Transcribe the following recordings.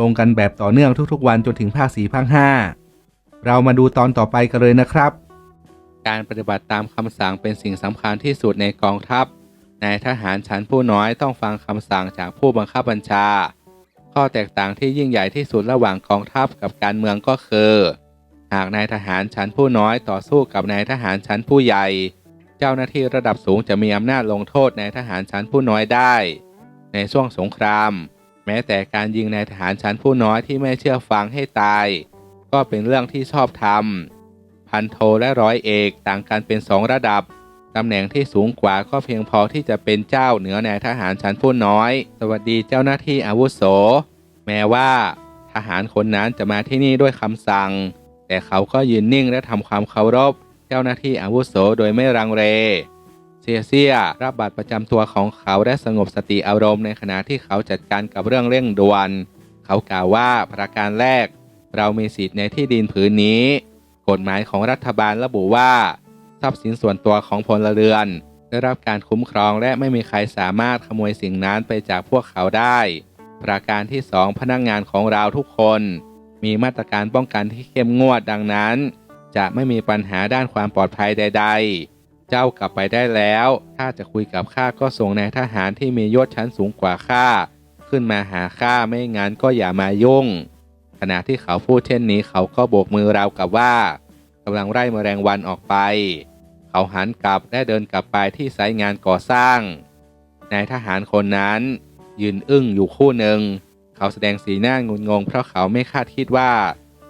ลงกันแบบต่อเนื่องทุกๆ วันจนถึงภาคสี่ภาคห้าเรามาดูตอนต่อไปกันเลยนะครับ การปฏิบัติตามคำสั่งเป็นสิ่งสำคัญที่สุดในกองทัพนายทหารชั้นผู้น้อยต้องฟังคำสั่งจากผู้บังคับบัญชา ข้อแตกต่างที่ยิ่งใหญ่ที่สุดระหว่างกองทัพกับการเมืองก็คือ หากนายทหารชั้นผู้น้อยต่อสู้กับนายทหารชั้นผู้ใหญ่ เจ้าหน้าที่ระดับสูงจะมีอำนาจลงโทษนายทหารชั้นผู้น้อยได้ ในช่วงสงคราม แม้แต่การยิงนายทหารชั้นผู้น้อยที่ไม่เชื่อฟังให้ตาย ก็เป็นเรื่องที่ชอบธรรมพันโทและร้อยเอกต่างกันเป็นสองระดับตำแหน่งที่สูงกว่าก็เพียงพอที่จะเป็นเจ้าเหนือนายทหารชั้นผู้น้อย สวัสดีเจ้าหน้าที่อาวุโส แม้ว่า ทหารคนนั้นจะมาที่นี่ด้วยคำสั่ง แต่เขาก็ยืนนิ่งและทำความเคารพ เจ้าหน้าที่อาวุโสโดยไม่รังเร เซียเซียรับบัตรประจำตัวของเขาและสงบสติอารมณ์ในขณะที่เขาจัดการกับเรื่องเร่งด่วน เขากล่าวว่าประการแรก เรามีสิทธิ์ในที่ดินผืนนี้ กฎหมายของรัฐบาลระบุว่า ทรัพย์สินส่วนตัวของพลเรือน ได้รับการคุ้มครองและไม่มีใครสามารถขโมยสิ่งนั้นไปจากพวกเขาได้ ประการที่สองพนักงงานของเราทุกคน มีมาตรการป้องกันที่เข้มงวดดังนั้น จะไม่มีปัญหาด้านความปลอดภัยใด ๆ เจ้ากลับไปได้แล้ว ถ้าจะคุยกับข้าก็ส่งนายทหารที่มียศชั้นสูงกว่าข้าขึ้นมาหาข้าไม่งั้นก็อย่ามายุ่ง ขณะที่เขาพูดเช่นนี้เขาก็โบกมือราวกับว่ากำลังไล่แมลงวันออกไป เขาหันกลับและเดินกลับไปที่ไซต์งานก่อสร้างนายทหารคนนั้น ยืนอึ้งอยู่คู่หนึ่ง เขาแสดงสีหน้างุนงง เพราะเขาไม่คาดคิดว่า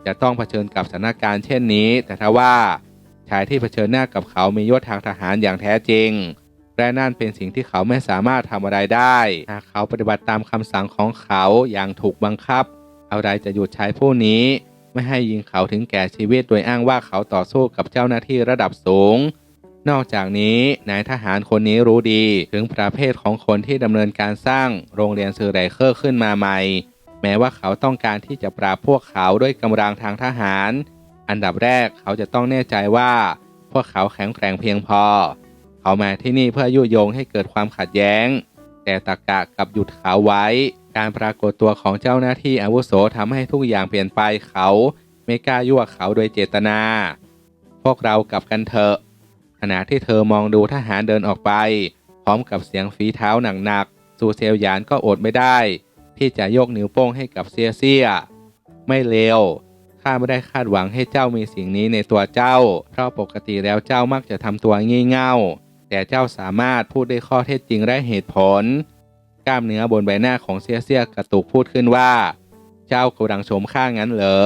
จะต้องเผชิญกับสถานการณ์เช่นนี้ แต่ทว่าายที่เผชิญหน้ากับเขามียศทางทหารอย่างแท้จริง และนั่นเป็นสิ่งที่เขาไม่สามารถทำอะไรได้ หากเขาปฏิบัติตามคำสั่งของเขาอย่างถูกบังคับอะไรจะหยุดชายผู้นี้ ไม่ให้ยิงเขาถึงแก่ชีวิตโดยอ้างว่าเขาต่อสู้กับเจ้าหน้าที่ระดับสูง นอกจากนี้นายทหารคนนี้รู้ดีถึงประเภทของคนที่ดำเนินการสร้างโรงเรียนซือไรเคอร์ขึ้นมาใหม่ แม้ว่าเขาต้องการที่จะปราบพวกเขาด้วยกำลังทางทหาร อันดับแรกเขาจะต้องแน่ใจว่า พวกเขาแข็งแกร่งเพียงพอ เขามาที่นี่เพื่อยุยงให้เกิดความขัดแย้ง แต่ตะกะกับหยุดเขาไว้ การปรากฏตัวของเจ้าหน้าที่อาวุโสทำให้ทุกอย่างเปลี่ยนไปเขาไม่กล้ายั่วเขาโดยเจตนา พวกเรากลับกันเถอะขณะที่เธอมองดูทหารเดินออกไป พร้อมกับเสียงฝีเท้าหนักๆซูเซลยานก็อดไม่ได้ ที่จะยกนิ้วโป้งให้กับเซียเซีย ไม่เลว ข้าไม่ได้คาดหวังให้เจ้ามีสิ่งนี้ในตัวเจ้า เพราะปกติแล้วเจ้ามักจะทำตัวงี่เง่า แต่เจ้าสามารถพูดได้ข้อเท็จจริงและเหตุผล กล้ามเนื้อบนใบหน้าของเซียเซียกระตุกพูดขึ้นว่า เจ้ากำลังชมข้างั้นเหรอ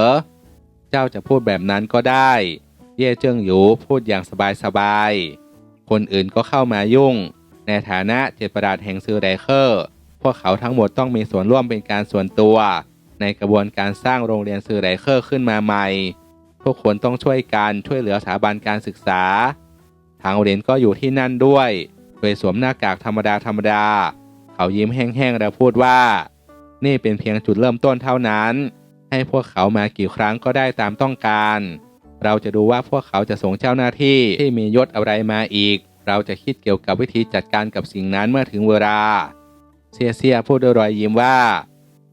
เจ้าจะพูดแบบนั้นก็ได้ เย่เจิ้งหยูพูดอย่างสบายๆ คนอื่นก็เข้ามายุ่ง ในฐานะเจ็ดประดาษแห่งซือไรเคอร์ พวกเขาทั้งหมดต้องมีส่วนร่วมเป็นการส่วนตัว ในกระบวนการสร้างโรงเรียนซือไรเคอร์ขึ้นมาใหม่ ทุกคนต้องช่วยกันช่วยเหลือสถาบันการศึกษา ทางเรียนก็อยู่ที่นั่นด้วยโดยสวมหน้ากากธรรมดาธรรมดา เขายิ้มแห้งๆแล้วพูดว่า นี่เป็นเพียงจุดเริ่มต้นเท่านั้น ให้พวกเขามากี่ครั้งก็ได้ตามต้องการ เราจะดูว่าพวกเขาจะส่งเจ้าหน้าที่ที่มียศอะไรมาอีก เราจะคิดเกี่ยวกับวิธีจัดการกับสิ่งนั้นเมื่อถึงเวลา เซียเซียพูดด้วยรอยยิ้มว่า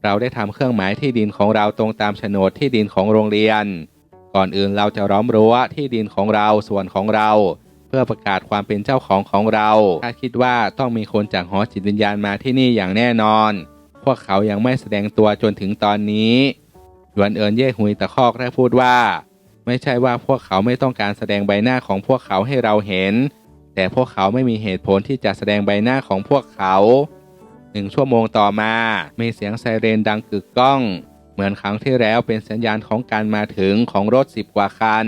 เราได้ทำเครื่องหมายที่ดินของเราตรงตามโฉนดที่ดินของโรงเรียน ก่อนอื่นเราจะล้อมรั้วที่ดินของเราส่วนของเรา เพื่อประกาศความเป็นเจ้าของของเราถ้าคิดว่าต้องมีคนจากหอจิตวิญญาณมาที่นี่อย่างแน่นอน พวกเขายังไม่แสดงตัวจนถึงตอนนี้หยวนเอินเย่หุยตะคอกได้พูดว่า ไม่ใช่ว่าพวกเขาไม่ต้องการแสดงใบหน้าของพวกเขาให้เราเห็น แต่พวกเขาไม่มีเหตุผลที่จะแสดงใบหน้าของพวกเขา หนึ่งชั่วโมงต่อมา มีเสียงไซเรนดังกึกก้อง เหมือนครั้งที่แล้วเป็นสัญญาณของการมาถึงของรถสิบกว่าคัน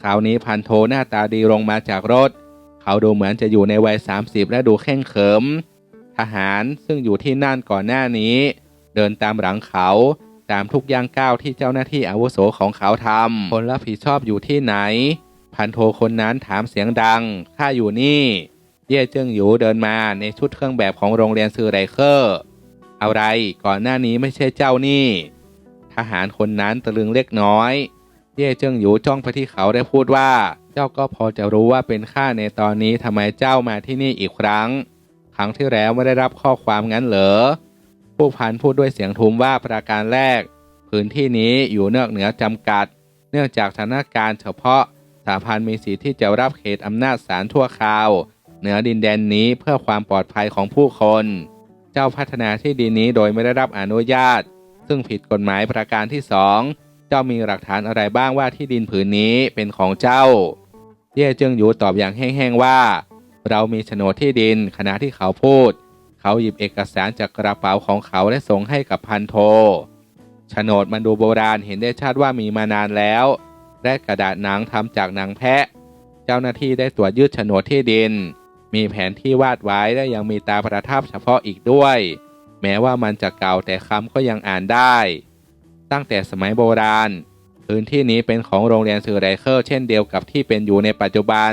คราวนี้พันโทหน้าตาดีลงมาจากรถ เขาดูเหมือนจะอยู่ในวัย 30 และดูเข่งเขิม ทหารซึ่งอยู่ที่นั่นก่อนหน้านี้ เดินตามหลังเขาตามทุกย่างก้าวที่เจ้าหน้าที่อาวุโสของเขาทำคนรับผิดชอบอยู่ที่ไหน พันโทคนนั้นถามเสียงดังข้าอยู่นี่ เย่เจิ้งหยูเดินมาในชุดเครื่องแบบของโรงเรียนซือไรเคอร์อะไรก่อนหน้านี้ไม่ใช่เจ้านี่ ทหารคนนั้นตะลึงเล็กน้อย เย่เจิ้งหยูจ้องไปที่เขาได้พูดว่า เจ้าก็พอจะรู้ว่าเป็นข้าในตอนนี้ทำไมเจ้ามาที่นี่อีกครั้ง ครั้งที่แล้วไม่ได้รับข้อความงั้นเหรอผู้พันพูดด้วยเสียงทุ้มว่าประการแรก พื้นที่นี้อยู่นอกเหนือจำกัด เนื่องจากสถานการณ์เฉพาะสหพันธ์มีสิทธิ์ที่จะรับเขตอำนาจศาลทั่วคราว เหนือดินแดนนี้เพื่อความปลอดภัยของผู้คน เจ้าพัฒนาที่ดินนี้โดยไม่ได้รับอนุญาต ซึ่งผิดกฎหมายประการที่สองเจ้ามีหลักฐานอะไรบ้างว่าที่ดินผืนนี้เป็นของเจ้า เย่เจิงหยูตอบอย่างแห้งๆว่า เรามีโฉนดที่ดินขณะที่เขาพูด เขาหยิบเอกสารจากกระเป๋าของเขาและส่งให้กับพันโทโฉนดมันดูโบราณเห็นได้ชัดว่ามีมานานแล้วและกระดาษหนังทำจากหนังแพะ เจ้าหน้าที่ได้ตรวจยึดโฉนดที่ดิน มีแผนที่วาดไว้และยังมีตาประทับเฉพาะอีกด้วย แม้ว่ามันจะเก่าแต่คำก็ยังอ่านได้ ตั้งแต่สมัยโบราณ พื้นที่นี้เป็นของโรงเรียนสื่อไรเคิลเช่นเดียวกับที่เป็นอยู่ในปัจจุบัน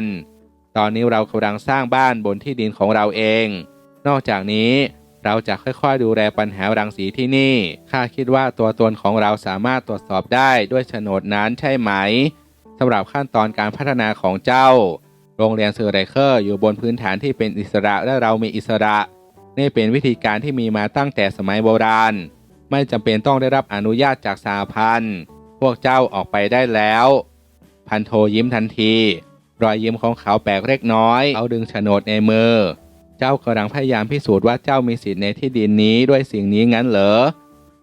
ตอนนี้เรากำลังสร้างบ้านบนที่ดินของเราเอง นอกจากนี้เราจะค่อยๆ ดูแลปัญหารังสีที่นี่ ข้าคิดว่าตัวตนของเราสามารถตรวจสอบได้ด้วยโฉนดนั้นใช่ไหม สำหรับขั้นตอนการพัฒนาของเจ้า โรงเรียนเซอร์ไรเคอร์อยู่บนพื้นฐานที่เป็นอิสระและเรามีอิสระ นี่เป็นวิธีการที่มีมาตั้งแต่สมัยโบราณ ไม่จำเป็นต้องได้รับอนุญาตจากสาพันธ์ พวกเจ้าออกไปได้แล้ว พันโทยิ้มทันที รอยยิ้มของเขาแปลกเล็กน้อย เขาดึงโฉนดในมือ เจ้ากำลังพยายามพิสูจน์ว่าเจ้ามีสิทธิ์ในที่ดินนี้ด้วยสิ่งนี้งั้นเหรอ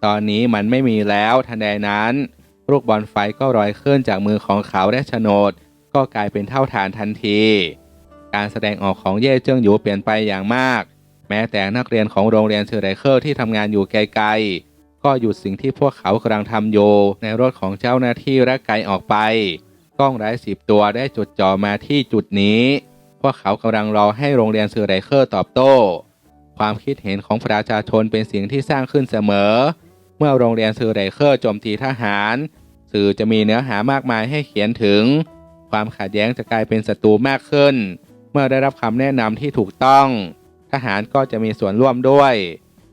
ตอนนี้มันไม่มีแล้วทันใดนั้น ลูกบอลไฟก็ลอยขึ้นจากมือของเขาและโฉนด ก็กลายเป็นเท่าฐานทันที การแสดงออกของเย่เจิ้งหยูเปลี่ยนไปอย่างมาก แม้แต่นักเรียนของโรงเรียนเชอร์ไรเคอร์ที่ทำงานอยู่ไกลๆ ก็หยุดสิ่งที่พวกเขากำลังทำอยู่ในรถของเจ้าหน้าที่และไกลออกไป กล้องไร้สิบตัวได้จดจ่อมาที่จุดนี้ พวกเขากำลังรอให้โรงเรียนเซอร์ไรเคอร์ตอบโต้ ความคิดเห็นของประชาชนเป็นสิ่งที่สร้างขึ้นเสมอ เมื่อโรงเรียนเซอร์ไรเคอร์โจมตีทหาร สื่อจะมีเนื้อหามากมายให้เขียนถึง ความขัดแย้งจะกลายเป็นศัตรูมากขึ้น เมื่อได้รับคำแนะนำที่ถูกต้อง ทหารก็จะมีส่วนร่วมด้วย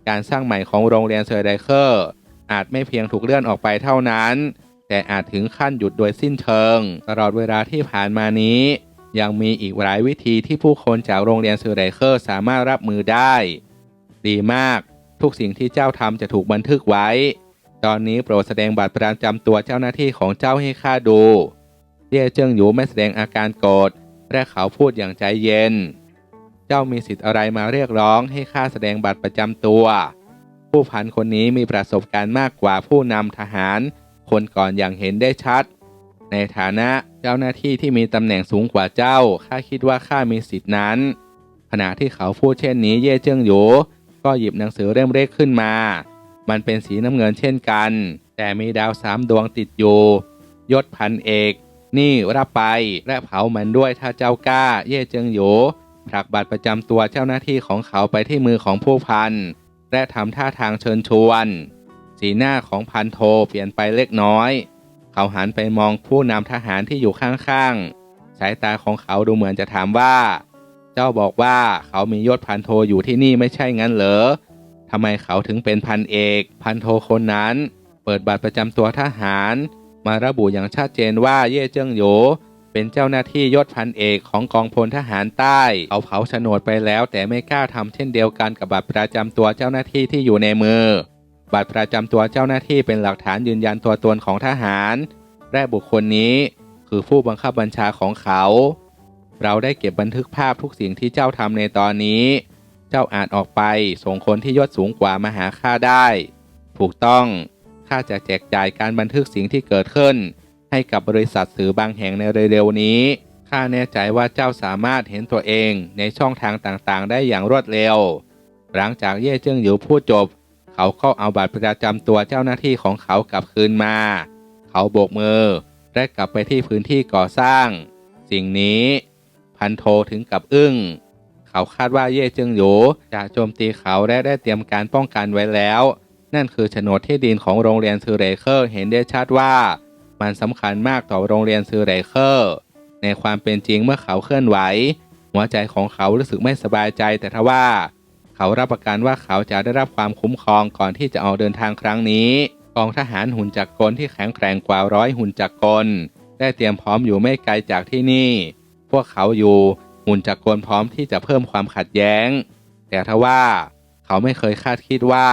การสร้างใหม่ของโรงเรียนเซอร์ไดเคอร์ อาจไม่เพียงถูกเลื่อนออกไปเท่านั้น แต่อาจถึงขั้นหยุดโดยสิ้นเชิง ตลอดเวลาที่ผ่านมานี้ ยังมีอีกหลายวิธีที่ผู้คนจากโรงเรียนเซอร์ไดเคอร์สามารถรับมือได้ ดีมาก ทุกสิ่งที่เจ้าทำจะถูกบันทึกไว้ ตอนนี้โปรดแสดงบัตรประจำตัวเจ้าหน้าที่ของเจ้าให้ข้าดู ย่เจิ้งหยูไม่แสดงอาการโกรธและเขาพูดอย่างใจเย็น เจ้ามีสิทธิ์อะไรมาเรียกร้องให้ข้าแสดงบัตรประจำตัว ผู้พันคนนี้มีประสบการณ์มากกว่าผู้นำทหาร คนก่อนอย่างเห็นได้ชัด ในฐานะเจ้าหน้าที่ที่มีตำแหน่งสูงกว่าเจ้าข้าคิดว่าข้ามีสิทธินั้น ขณะที่เขาพูดเช่นนี้เย่เจิ้งหยูก็หยิบหนังสือเล่มเล็กขึ้นมา มันเป็นสีน้ำเงินเช่นกัน แต่มีดาวสามดวงติดอยู่ ยศพันเอก นี่รับไปและเผามันด้วยถ้าเจ้ากล้า เย่เจิงโหยผลักบัตรประจำตัวเจ้าหน้าที่ของเขาไปที่มือของผู้พัน และทำท่าทางเชิญชวน สีหน้าของพันโทเปลี่ยนไปเล็กน้อย เขาหันไปมองผู้นำทหารที่อยู่ข้างๆ สายตาของเขาดูเหมือนจะถามว่า เจ้าบอกว่าเขามียศพันโทอยู่ที่นี่ไม่ใช่งั้นเหรอทำไมเขาถึงเป็นพันเอก พันโทคนนั้น เปิดบัตรประจำตัวทหาร มาระบุอย่างชัดเจนว่าเย่เจิ้งโหยเป็นเจ้าหน้าที่ยศพันเอกของกองพลทหารใต้เขาเผาโฉนดไปแล้ว แต่ไม่กล้าทำเช่นเดียวกันกับบัตรประจำตัวเจ้าหน้าที่ที่อยู่ในมือ บัตรประจำตัวเจ้าหน้าที่เป็นหลักฐานยืนยันตัวตนของทหารและบุคคลนี้คือผู้บังคับบัญชาของเขา เราได้เก็บบันทึกภาพทุกสิ่งที่เจ้าทำในตอนนี้ เจ้าอาจออกไปส่งคนที่ยศสูงกว่ามาหาข้าได้ ถูกต้อง ข้าจะแจกจ่ายการบันทึกสิ่งที่เกิดขึ้น ให้กับบริษัทสื่อบางแห่งในเร็วๆนี้ข้าแน่ใจว่าเจ้าสามารถเห็นตัวเองในช่องทางต่างๆ ได้อย่างรวดเร็ว หลังจากเย่เจิ้งหยูพูดจบ เขาก็เอาบัตรประจำตัวเจ้าหน้าที่ของเขากลับคืนมา เขาโบกมือและกลับไปที่พื้นที่ก่อสร้าง สิ่งนี้ พันโทถึงกับอึ้ง เขาคาดว่าเย่เจิงหยูจะโจมตีเขาและได้เตรียมการป้องกันไว้แล้ว นั่นคือโฉนดที่ดินของโรงเรียนซือเรเคอร์เห็นได้ชัดว่า มันสำคัญมากต่อโรงเรียนซือเรเคอร์ ในความเป็นจริงเมื่อเขาเคลื่อนไหว หัวใจของเขารู้สึกไม่สบายใจแต่ทว่า เขารับประกันว่าเขาจะได้รับความคุ้มครองก่อนที่จะออกเดินทางครั้งนี้กองทหารหุ่นจักรกลที่แข็งแกร่งกว่าร้อยหุ่นจักรกล ได้เตรียมพร้อมอยู่ไม่ไกลจากที่นี่ พวกเขาอยู่หุ่นจักรกลพร้อมที่จะเพิ่มความขัดแย้ง แต่ทว่า เขาไม่เคยคาดคิดว่า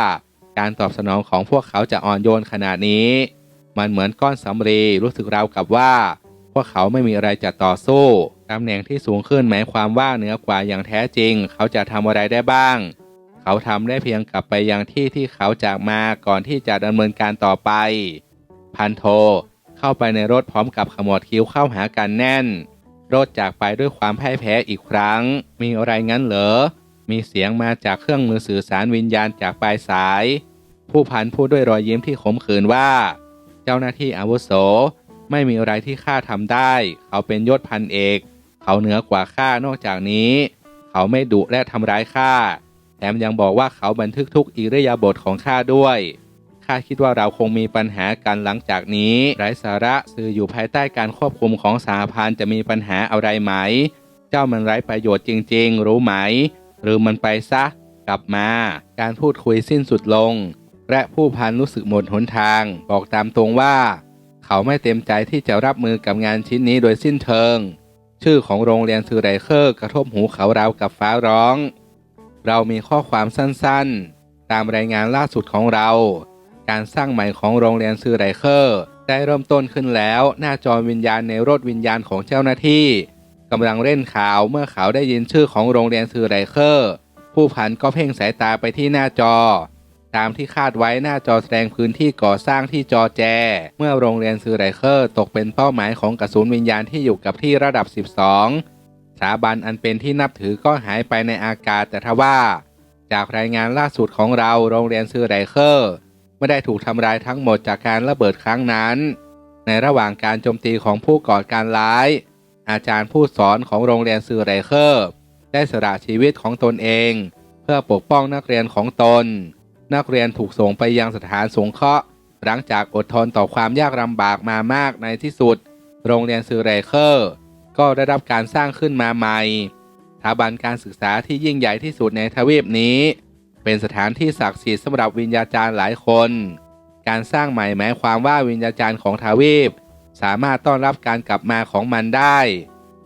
การตอบสนองของพวกเขาจะอ่อนโยนขนาดนี้ มันเหมือนก้อนสำรีรู้สึกราวกับว่า พวกเขาไม่มีอะไรจะต่อสู้ตำแหน่งที่สูงขึ้นหมายความว่าเหนือกว่าอย่างแท้จริง เขาจะทำอะไรได้บ้าง เขาทำได้เพียงกลับไปยังที่ที่เขาจากมาก่อนที่จะดำเนินการต่อไป พันโท เข้าไปในรถพร้อมกับขมวดคิ้วเข้าหากันแน่น รถจากไปด้วยความพ่ายแพ้อีกครั้ง มีอะไรงั้นเหรอ มีเสียงมาจากเครื่องมือสื่อสารวิญญาณจากปลายสาย ผู้พันพูดด้วยรอยยิ้มที่ขมขื่นว่า เจ้าหน้าที่อาวุโส ไม่มีอะไรที่ข้าทำได้ เขาเป็นยศพันเอก เขาเหนือกว่าข้านอกจากนี้ เขาไม่ดุและทำร้ายข้าแถมยังบอกว่าเขาบันทึกทุกอิริยาบถของข้าด้วยข้าคิดว่าเราคงมีปัญหากันหลังจากนี้ไร้สาระสื่ออยู่ภายใต้การควบคุมของสหพันจะมีปัญหาอะไรไหม เจ้ามันไร้ประโยชน์จริง ๆ รู้ไหม หรือมันไปซะ กลับมา การพูดคุยสิ้นสุดลง และผู้พันรู้สึกหมดหนทาง บอกตามตรงว่า เขาไม่เต็มใจที่จะรับมือกับงานชิ้นนี้โดยสิ้นเชิง ชื่อของโรงเรียนซือไรเคอร์กระทบหูเขาราวกับฟ้าร้อง เรามีข้อความสั้นๆ ตามรายงานล่าสุดของเรา การสร้างใหม่ของโรงเรียนซือไรเคอร์ได้เริ่มต้นขึ้นแล้ว หน้าจอวิญญาณในรถวิญญาณของเจ้าหน้าที่ กำลังเล่นข่าวเมื่อเขาได้ยินชื่อของโรงเรียนซือไรเคอร์ ผู้พันก็เพ่งสายตาไปที่หน้าจอ ตามที่คาดไว้หน้าจอแสดงพื้นที่ก่อสร้างที่จอแจ เมื่อโรงเรียนซือไรเคอร์ตกเป็นเป้าหมายของกระสุนวิญญาณที่อยู่กับที่ระดับ 12 สถาบันอันเป็นที่นับถือก็หายไปในอากาศแต่ทว่า จากรายงานล่าสุดของเราโรงเรียนซือไรเคอร์ไม่ได้ถูกทำลายทั้งหมดจากการระเบิดครั้งนั้น ในระหว่างการโจมตีของผู้ก่อการร้าย อาจารย์ผู้สอนของโรงเรียนซือไรเคอร์ได้สละชีวิตของตนเอง เพื่อปกป้องนักเรียนของตน นักเรียนถูกส่งไปยังสถานสงเคราะห์ หลังจากอดทนต่อความยากลำบากมามากในที่สุด โรงเรียนซือไรเคอร์ก็ได้รับการสร้างขึ้นมาใหม่สถาบันการศึกษาที่ยิ่งใหญ่ที่สุดในทวีปนี้ เป็นสถานที่ศักดิ์สิทธิ์สำหรับวิญญาจารย์หลายคน การสร้างใหม่หมายความว่าวิญญาจารย์ของทวีป สามารถต้อนรับการกลับมาของมันได้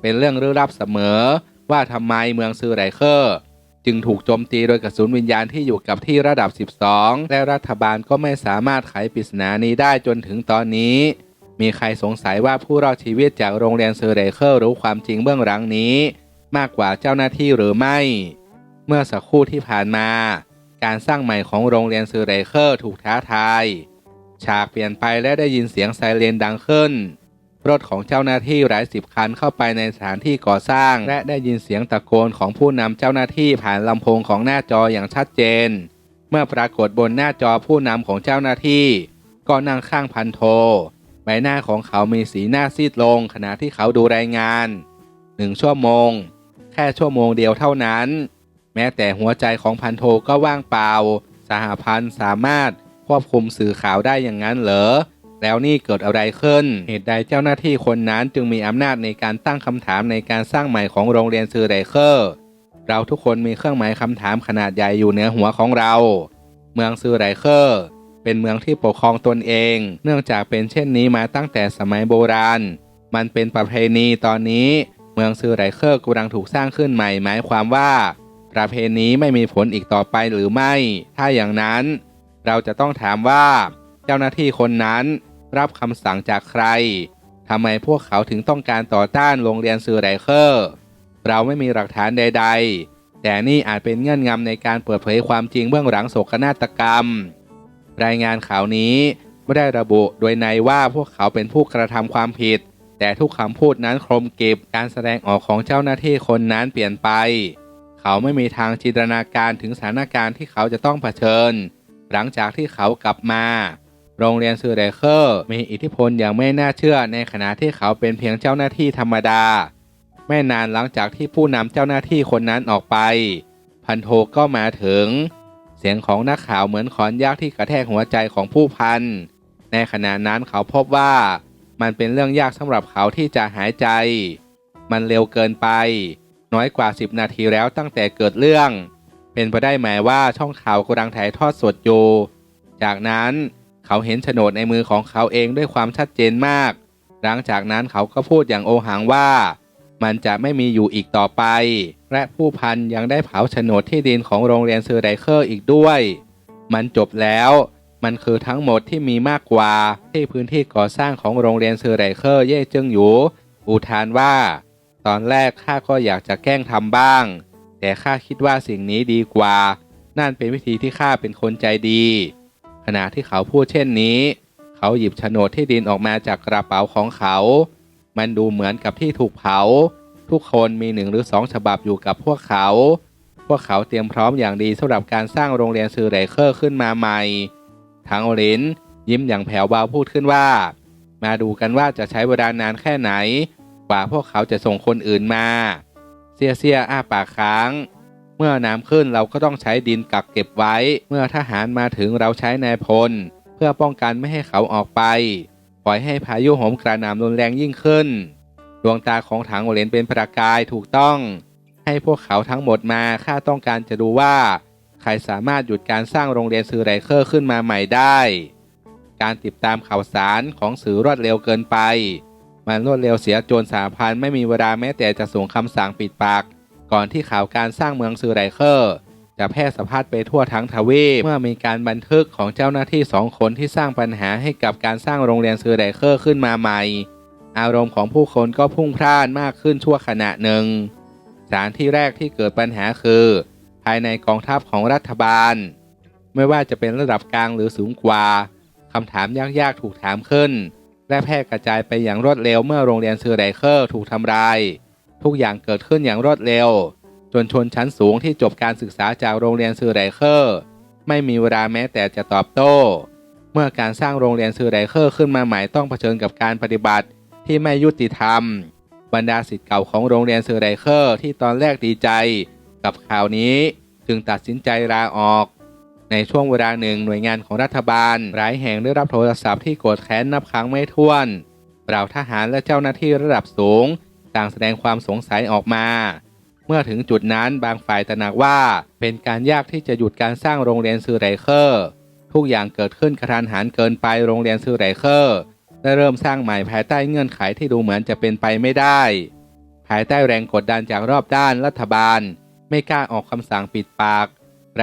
เป็นเรื่องลึกลับเสมอ ว่าทำไมเมืองซือไรเคอร์ จึงถูกโจมตีโดยกระสุนวิญญาณที่อยู่กับที่ระดับ 12 และรัฐบาลก็ไม่สามารถไขปริศนานี้ได้จนถึงตอนนี้ มีใครสงสัยว่าผู้รอดชีวิตจากโรงเรียนซือไรเคอร์รู้ความจริงเบื้องหลังนี้ มากกว่าเจ้าหน้าที่หรือไม่ เมื่อสักครู่ที่ผ่านมา การสร้างใหม่ของโรงเรียนซือไรเคอร์ถูกท้าทาย ฉากเปลี่ยนไปและได้ยินเสียงไซเรนดังขึ้น รถของเจ้าหน้าที่หลายสิบคันเข้าไปในสถานที่ก่อสร้าง และได้ยินเสียงตะโกนของผู้นำเจ้าหน้าที่ผ่านลำโพงของหน้าจออย่างชัดเจน เมื่อปรากฏบนหน้าจอผู้นำของเจ้าหน้าที่ ก็นั่งข้างพันโท ใบหน้าของเขามีสีหน้าซีดลงขณะที่เขาดูรายงานหนึ่งชั่วโมง แค่ชั่วโมงเดียวเท่านั้น แม้แต่หัวใจของพันโทก็ว่างเปล่า สหพันธ์สามารถ ควบคุมสื่อข่าวได้อย่างนั้นเหรอ แล้วนี่เกิดอะไรขึ้น เหตุใดเจ้าหน้าที่คนนั้นจึงมีอำนาจในการตั้งคำถามในการสร้างใหม่ของโรงเรียนซือไรเคอร์ เราทุกคนมีเครื่องหมายคำถามขนาดใหญ่อยู่เหนือหัวของเรา เมืองซือไรเคอร์ เป็นเมืองที่ปกครองตนเอง เนื่องจากเป็นเช่นนี้มาตั้งแต่สมัยโบราณ มันเป็นประเพณีตอนนี้ เมืองซือไรเคอร์กำลังถูกสร้างขึ้นใหม่ หมายความว่าประเพณีไม่มีผลอีกต่อไปหรือไม่ ถ้าอย่างนั้น เราจะต้องถามว่า เจ้าหน้าที่คนนั้นรับคำสั่งจากใครทำไมพวกเขาถึงต้องการต่อต้านโรงเรียนซือไรเคอร์ เราไม่มีหลักฐานใด ๆ แต่นี่อาจเป็นเงื่อนงำในการเปิดเผยความจริงเบื้องหลังโศกนาฏกรรม รายงานข่าวนี้ไม่ได้ระบุโดยในว่าพวกเขาเป็นผู้กระทำความผิด แต่ทุกคำพูดนั้นคมเก็บการแสดงออกของเจ้าหน้าที่คนนั้นเปลี่ยนไป เขาไม่มีทางจินตนาการถึงสถานการณ์ที่เขาจะต้องเผชิญ หลังจากที่เขากลับมา โรงเรียนซือไรเคอร์มีอิทธิพลอย่างไม่น่าเชื่อในขณะที่เขาเป็นเพียงเจ้าหน้าที่ธรรมดา ไม่นานหลังจากที่ผู้นำเจ้าหน้าที่คนนั้นออกไป พันโทก็มาถึง เสียงของนักข่าวเหมือนขอนยักที่กระแทกหัวใจของผู้พัน ในขณะนั้นเขาพบว่ามันเป็นเรื่องยากสำหรับเขาที่จะหายใจ มันเร็วเกินไป น้อยกว่า 10 นาทีแล้วตั้งแต่เกิดเรื่อง เป็นไปได้ไหมว่าช่องข่าวกำลังถ่ายทอดสดอยู่จากนั้นเขาเห็นโฉนดในมือของเขาเองด้วยความชัดเจนมาก หลังจากนั้นเขาก็พูดอย่างโอหังว่า มันจะไม่มีอยู่อีกต่อไป และผู้พันยังได้เผาโฉนดที่ดินของโรงเรียนเซือไรเคอร์อีกด้วย มันจบแล้ว มันคือทั้งหมดที่มีมากกว่า ที่พื้นที่ก่อสร้างของโรงเรียนเซือไรเคอร์เย่เจิงหยูอุทานว่า ตอนแรกข้าก็อยากจะแกล้งทำบ้าง แต่ข้าคิดว่าสิ่งนี้ดีกว่า นั่นเป็นวิธีที่ข้าเป็นคนใจดี ขณะที่เขาพูดเช่นนี้ เขาหยิบโฉนดที่ดินออกมาจากกระเป๋าของเขา มันดูเหมือนกับที่ถูกเผา ทุกคนมีหนึ่งหรือสองฉบับอยู่กับพวกเขา พวกเขาเตรียมพร้อมอย่างดีสำหรับการสร้างโรงเรียนซือไรเคอร์ขึ้นมาใหม่ทางอลินยิ้มอย่างแผ่วเบาพูดขึ้นว่า มาดูกันว่าจะใช้เวลานานแค่ไหน กว่าพวกเขาจะส่งคนอื่นมา เสียเสียอ้าปากค้าง เมื่อน้ำขึ้นเราก็ต้องใช้ดินกักเก็บไว้ เมื่อทหารมาถึงเราใช้นายพล เพื่อป้องกันไม่ให้เขาออกไป ปล่อยให้พายุโหมกระหน่ำรุนแรงยิ่งขึ้น ดวงตาของถังโอเลนเป็นประกายถูกต้อง ให้พวกเขาทั้งหมดมาข้าต้องการจะดูว่า ใครสามารถหยุดการสร้างโรงเรียนซือไรเคอร์ขึ้นมาใหม่ได้ การติดตามข่าวสารของสื่อรวดเร็วเกินไป มันรวดเร็วเสียจนสาพันไม่มีเวลาแม้แต่จะส่งคำสั่งปิดปาก ก่อนที่ข่าวการสร้างเมืองซือไรเคอร์ จะแพร่สะพัดไปทั่วทั้งทวีปเมื่อมีการบันทึกของเจ้าหน้าที่สองคนที่สร้างปัญหาให้กับการสร้างโรงเรียนซือไรเคอร์ขึ้นมาใหม่ อารมณ์ของผู้คนก็พุ่งพล่านมากขึ้นชั่วขณะหนึ่งสถานที่แรกที่เกิดปัญหาคือ ภายในกองทัพของรัฐบาล ไม่ว่าจะเป็นระดับกลางหรือสูงกว่าคำถามยากๆถูกถามขึ้น และแพร่กระจายไปอย่างรวดเร็วเมื่อโรงเรียนซือไรเคอร์ถูกทำลาย ทุกอย่างเกิดขึ้นอย่างรวดเร็ว จนชนชั้นสูงที่จบการศึกษาจากโรงเรียนซือไรเคอร์ไม่มีเวลาแม้แต่จะตอบโต้ เมื่อการสร้างโรงเรียนซือไรเคอร์ขึ้นมาใหม่ต้องเผชิญกับการปฏิบัติที่ไม่ยุติธรรม บรรดาศิษย์เก่าของโรงเรียนซือไรเคอร์ที่ตอนแรกดีใจ กับข่าวนี้จึงตัดสินใจลาออก ในช่วงเวลาหนึ่งหน่วยงานของรัฐบาลหลายแห่งได้รับโทรศัพท์ที่โกรธแค้นนับครั้งไม่ถ้วนเหล่าทหารและเจ้าหน้าที่ระดับสูง ต่างแสดงความสงสัยออกมา เมื่อถึงจุดนั้นบางฝ่ายตระหนักว่าเป็นการยากที่จะหยุดการสร้างโรงเรียนซือไรเคอร์ ทุกอย่างเกิดขึ้นกระทันหันเกินไปโรงเรียนซือไรเคอร์ได้เริ่มสร้างใหม่ภายใต้เงื่อนไขที่ดูเหมือนจะเป็นไปไม่ได้ ภายใต้แรงกดดันจากรอบด้านรัฐบาล ไม่กล้าออกคำสั่งปิดปาก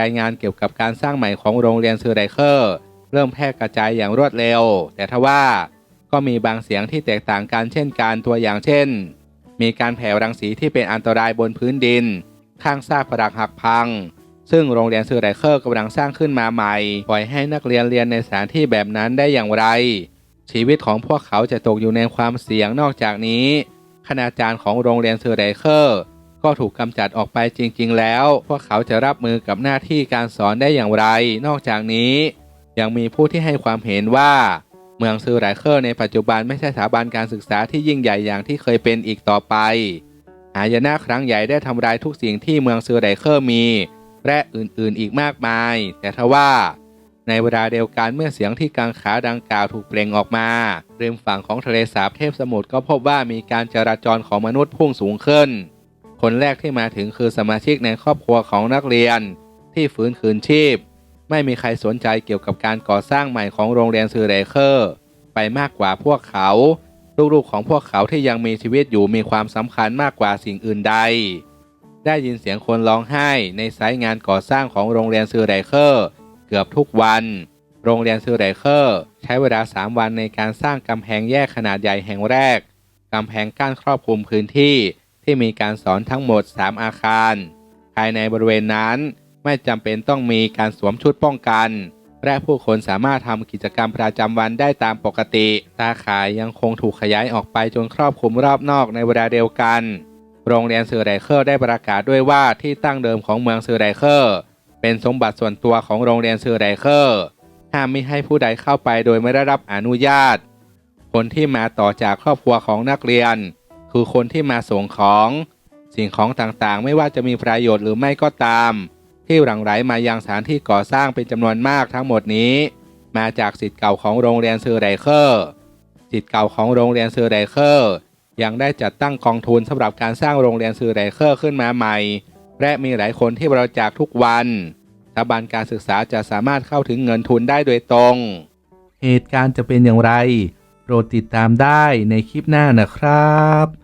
รายงานเกี่ยวกับการสร้างใหม่ของโรงเรียนซือไรเคอร์เริ่มแพร่กระจายอย่างรวดเร็ว แต่ทว่าก็มีบางเสียงที่แตกต่างกันเช่นการตัวอย่างเช่น มีการแผ่รังสีที่เป็นอันตรายบนพื้นดิน ข้างซากปรักหักพัง ซึ่งโรงเรียนซือไรเคอร์กำลังสร้างขึ้นมาใหม่ ปล่อยให้นักเรียนเรียนในสถานที่แบบนั้นได้อย่างไร ชีวิตของพวกเขาจะตกอยู่ในความเสี่ยงนอกจากนี้คณาจารย์ของโรงเรียนซือไรเคอร์ ก็ถูกกำจัดออกไปจริง ๆ แล้ว พวกเขาจะรับมือกับหน้าที่การสอนได้อย่างไร นอกจากนี้ ยังมีผู้ที่ให้ความเห็นว่า เมืองซือไรเคอร์ในปัจจุบันไม่ใช่สถาบันการศึกษาที่ยิ่งใหญ่อย่างที่เคยเป็นอีกต่อไปหายนะครั้งใหญ่ได้ทำลายทุกสิ่งที่เมืองซือไรเคอร์มี และอื่นๆอีกมากมาย แต่ทว่า ในเวลาเดียวกันเมื่อเสียงที่กังขาดังกล่าวถูกเปล่งออกมาริมฝั่งของทะเลสาบเทพสมุทรก็พบว่ามีการจราจรของมนุษย์พุ่งสูงขึ้น คนแรกที่มาถึงคือสมาชิกในครอบครัวของนักเรียน ที่ฟื้นคืนชีพ ไม่มีใครสนใจเกี่ยวกับการก่อสร้างใหม่ของโรงเรียนซือไรเคอร์ ไปมากกว่าพวกเขา ลูกๆของพวกเขาที่ยังมีชีวิตอยู่มีความสำคัญมากกว่าสิ่งอื่นใด ได้ยินเสียงคนร้องไห้ในไซต์งานก่อสร้างของโรงเรียนซือไรเคอร์ เกือบทุกวัน โรงเรียนซือไรเคอร์ ใช้เวลา 3 วันในการสร้างกำแพงแยกขนาดใหญ่แห่งแรกกำแพงกั้นครอบคลุมพื้นที่ ที่มีการสอนทั้งหมด 3 อาคาร ภายในบริเวณนั้น ไม่จำเป็นต้องมีการสวมชุดป้องกัน และผู้คนสามารถทำกิจกรรมประจำวันได้ตามปกติตาขายยังคงถูกขยายออกไปจนครอบคลุมรอบนอกในเวลาเดียวกัน โรงเรียนเซือไรเคอร์ได้ประกาศด้วยว่าที่ตั้งเดิมของเมืองเซือไรเคอร์เป็นสมบัติส่วนตัวของโรงเรียนเซือไรเคอร์ห้ามไม่ให้ผู้ใดเข้าไปโดยไม่ได้รับอนุญาต คนที่มาต่อจากครอบครัวของนักเรียน คือคนที่มาส่งของ สิ่งของต่างๆ ไม่ว่าจะมีประโยชน์หรือไม่ก็ตาม ที่หลั่งไหลมายังสถานที่ก่อสร้างเป็นจำนวนมากทั้งหมดนี้ มาจากสิทธิ์เก่าของโรงเรียนซือไรเคอร์สิทธิ์เก่าของโรงเรียนซือไรเคอร์ยังได้จัดตั้งกองทุนสำหรับการสร้างโรงเรียนซือไรเคอร์ขึ้นมาใหม่ และมีหลายคนที่บริจาคทุกวันสถาบันการศึกษาจะสามารถเข้าถึงเงินทุนได้โดยตรง เหตุการณ์จะเป็นอย่างไร โปรดติดตามได้ในคลิปหน้านะครับ